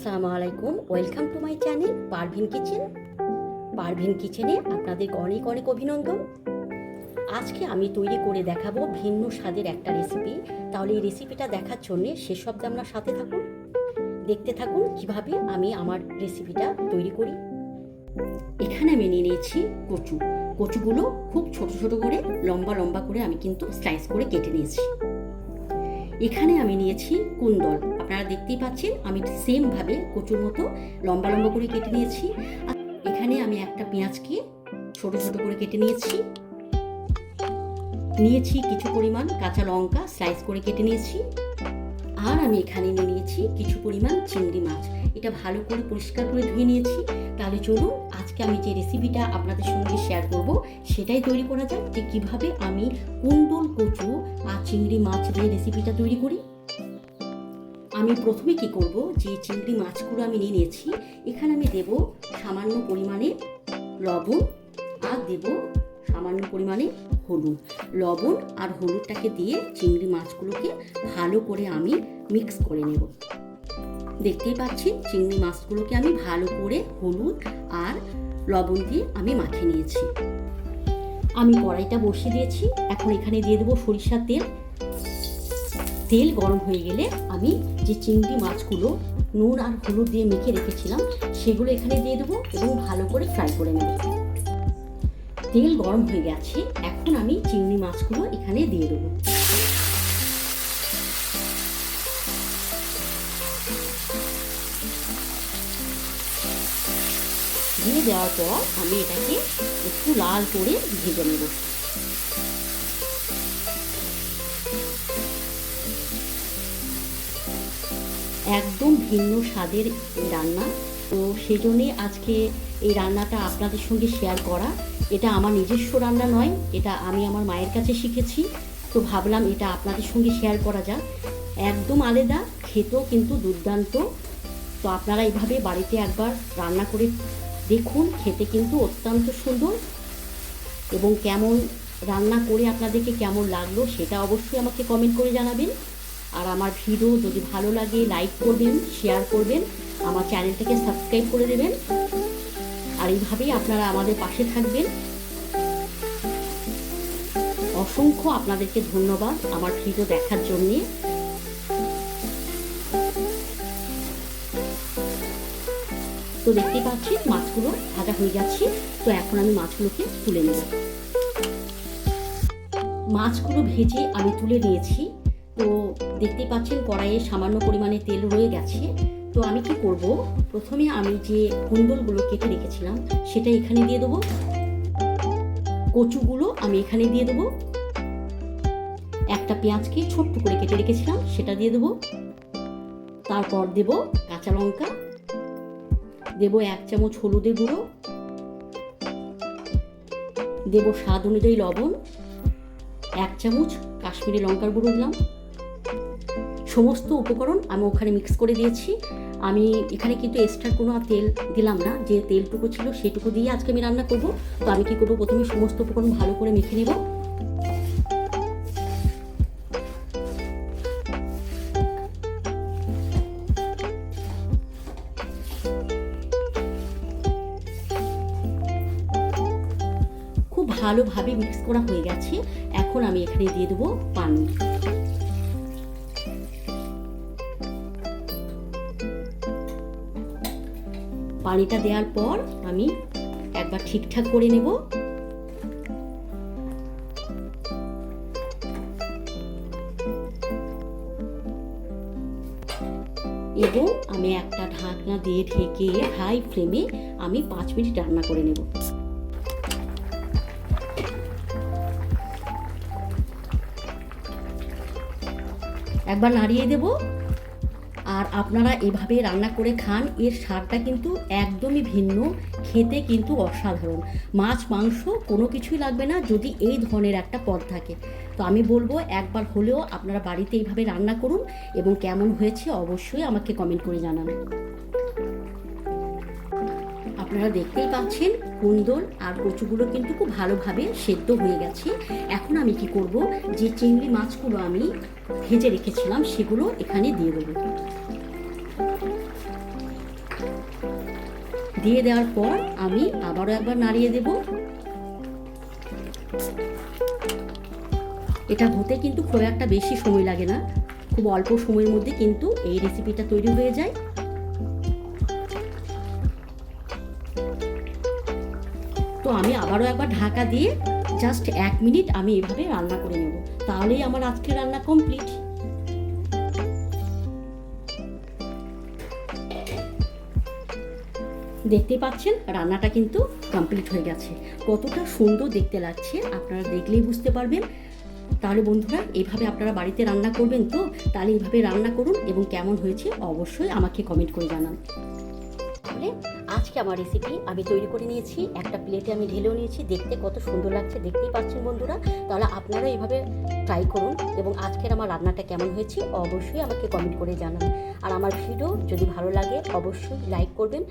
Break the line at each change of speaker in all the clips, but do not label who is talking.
আসসালামু আলাইকুম। Welcome to my channel Parvin kitchen Parvin কিচেনে আপনাদের অনেক অনেক অভিনন্দন। আজকে আমি তৈরি করে দেখাবো ভিন্ন স্বাদের একটা রেসিপি তাহলে এই রেসিপিটা দেখার জন্য শেষ অব্দি আপনার সাথে থাকুন, দেখতে থাকুন কীভাবে আমি আমার রেসিপিটা তৈরি করি। এখানে আমি নিয়ে নিয়েছি কচু। কচুগুলো খুব ছোট ছোট করে, লম্বা লম্বা করে আমি কিন্তু স্লাইস করে কেটে নিয়েছি। এখানে আমি নিয়েছি কুন্দল। আপনারা দেখতেই পাচ্ছেন, আমি সেমভাবে কচুর মতো লম্বা লম্বা করে কেটে নিয়েছি। আর এখানে আমি একটা পেঁয়াজকে ছোট ছোট করে কেটে নিয়েছি। নিয়েছি কিছু পরিমাণ কাঁচা লঙ্কা স্লাইস করে কেটে নিয়েছি। আর আমি এখানে নিয়ে নিয়েছি কিছু পরিমাণ চিংড়ি মাছ। এটা ভালো করে পরিষ্কার করে ধুয়ে নিয়েছি। তাহলে চলুন আজকে আমি যে রেসিপিটা আপনাদের সঙ্গে শেয়ার করব, সেটাই তৈরি করা যাক যে কীভাবে আমি কুন্দল কচু আর চিংড়ি মাছ দিয়ে রেসিপিটা তৈরি করি। আমি প্রথমে কি করব, যে চিংড়ি মাছগুলো আমি নিয়ে নিয়েছি, এখানে আমি দেব সামান্য পরিমাণে লবণ আর দেব সামান্য পরিমাণে হলুদ। লবণ আর হলুদটাকে দিয়ে চিংড়ি মাছগুলোকে ভালো করে আমি মিক্স করে নেব। দেখতেই পাচ্ছি চিংড়ি মাছগুলোকে আমি ভালো করে হলুদ আর লবণ দিয়ে আমি মাখিয়ে নিয়েছি। আমি কড়াইটা বসিয়ে দিয়েছি। এখন এখানে দিয়ে দেবো সরিষার তেল। তেল গরম হয়ে গেলে আমি যে চিংড়ি মাছগুলো নুন আর হলুদ দিয়ে মেখে রেখেছিলাম, সেগুলো এখানে দিয়ে দেবো এবং ভালো করে ফ্রাই করে নেব। তেল গরম হয়ে গেছে। এখন আমি চিংড়ি মাছগুলো এখানে দিয়ে দেবো। দিয়ে দেওয়ার পর আমি এটাকে একটু লাল করে ভেজে নেব। একদম ভিন্ন স্বাদের রান্না। তো সেই জন্যে আজকে এই রান্নাটা আপনাদের সঙ্গে শেয়ার করা। এটা আমার নিজস্ব রান্না নয়, এটা আমি আমার মায়ের কাছে শিখেছি। তো ভাবলাম এটা আপনাদের সঙ্গে শেয়ার করা যাক। একদম আলাদা, খেতেও কিন্তু দুর্দান্ত। তো আপনারা এইভাবে বাড়িতে একবার রান্না করে দেখুন, খেতে কিন্তু অত্যন্ত সুন্দর এবং কেমন রান্না করে আপনাদেরকে কেমন লাগল সেটা অবশ্যই আমাকে কমেন্ট করে জানাবেন। আর আমার ভিডিও যদি ভালো লাগে লাইক করবেন শেয়ার করবেন, আমার চ্যানেলটাকে সাবস্ক্রাইব করে দেবেন। আর এইভাবেই আপনারা আমাদের পাশে থাকবেন। অসংখ্য আপনাদেরকে ধন্যবাদ আমার ভিডিও দেখার জন্যে। তো দেখতে পাচ্ছি মাছগুলো ভাজা হয়ে যাচ্ছে তো এখন আমি মাছগুলোকে তুলে নেব। মাছগুলো ভেজে আমি তুলে নিয়েছি। তো দেখতেই পাচ্ছেন কড়াইয়ে সামান্য পরিমাণে তেল রয়ে গেছে। তো আমি কি করব? প্রথমে আমি যে কুন্দলগুলো কেটে রেখেছিলাম, সেটা এখানে দিয়ে দেবো। কচুগুলো আমি এখানে দিয়ে দেবো। একটা পেঁয়াজকে ছোট্ট করে কেটে রেখেছিলাম, সেটা দিয়ে দেবো। তারপর দেব কাঁচা লঙ্কা দেব এক চামচ হলুদে গুঁড়ো। দেব স্বাদ অনুযায়ী লবণ। এক চামচ কাশ্মীরি লঙ্কার গুঁড়ো দিলাম। সমস্ত উপকরণ আমি ওখানে মিক্স করে দিয়েছি। আমি এখানে কিন্তু এক্সট্রা কোনো তেল দিলাম না। যে তেলটুকু ছিল সেটুকু দিয়ে আজকে আমি রান্না করব। তো আমি কি করব? প্রথমে সমস্ত উপকরণ ভালো করে মেখে নেব। ভালোভাবে মিক্স করা হয়ে গেছে। এখন আমি এখানে দিয়ে দেবো পানি। পানিটা দেওয়ার পর আমি একবার ঠিকঠাক করে নেব। এবং আমি একটা ঢাকনা দিয়ে ঢেকে হাই ফ্লেমে আমি পাঁচ মিনিট রান্না করে নেব। একবার নাড়িয়ে দেব। আর আপনারা এভাবে রান্না করে খান, এর স্বাদটা কিন্তু একদমই ভিন্ন, খেতে কিন্তু অসাধারণ। মাছ, মাংস কোনো কিছুই লাগবে না যদি এই ধরনের একটা পদ থাকে। তো আমি বলব, একবার হলেও আপনারা বাড়িতে এইভাবে রান্না করুন এবং কেমন হয়েছে অবশ্যই আমাকে কমেন্ট করে জানান। আপনারা দেখতেই পাচ্ছেন কুন্দন আর কচুগুলো কিন্তু খুব ভালোভাবে সেদ্ধ হয়ে গেছে। এখন আমি কি করব? যে চিংড়ি মাছগুলো আমি ভেজে রেখেছিলাম, সেগুলো এখানে দিয়ে দেবো। দিয়ে দেওয়ার পর আমি আবারও একবার নাড়িয়ে দেব। এটা হতে কিন্তু খুব একটা বেশি সময় লাগে না। খুব অল্প সময়ের মধ্যে কিন্তু এই রেসিপিটা তৈরি হয়ে যায়। আমি আবারও একবার ঢাকা দিয়ে জাস্ট এক মিনিট আমি এভাবে রান্না করে নেব। তাহলেই আমার আজকে রান্না কমপ্লিট দেখতে পাচ্ছেন, রান্নাটা কিন্তু কমপ্লিট হয়ে গেছে। কতটা সুন্দর দেখতে লাগছে, আপনারা দেখলেই বুঝতে পারবেন। তাহলে বন্ধুরা, এভাবে আপনারা বাড়িতে রান্না করবেন তো? তাহলে এইভাবে রান্না করুন এবং কেমন হয়েছে অবশ্যই আমাকে কমেন্ট করে জানান। তাহলে আজকে আমার রেসিপি আমি তৈরি করে নিয়েছি। একটা প্লেটে আমি ঢেলেও নিয়েছি। দেখতে কত সুন্দর লাগছে, দেখতেই পাচ্ছেন বন্ধুরা। তাহলে আপনারা এইভাবে ট্রাই করুন এবং আজকের আমার রান্নাটা কেমন হয়েছে অবশ্যই আমাকে কমেন্ট করে জানান। আর আমার ভিডিও যদি ভালো লাগে অবশ্যই লাইক করবেন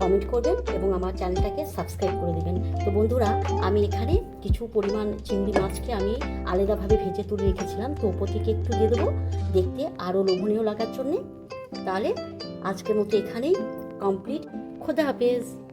কমেন্ট করবেন এবং আমার চ্যানেলটাকে সাবস্ক্রাইব করে দেবেন। তো বন্ধুরা, আমি এখানে কিছু পরিমাণ চিংড়ি মাছকে আমি আলাদাভাবে ভেজে তুলে রেখেছিলাম। তো ওপর থেকে একটু দিয়ে দেবো। দেখতে আরও লোভনীয় লাগার জন্যে। তাহলে আজকের মতো এখানেই। কমপ্লিট। খোদা হাফেজ।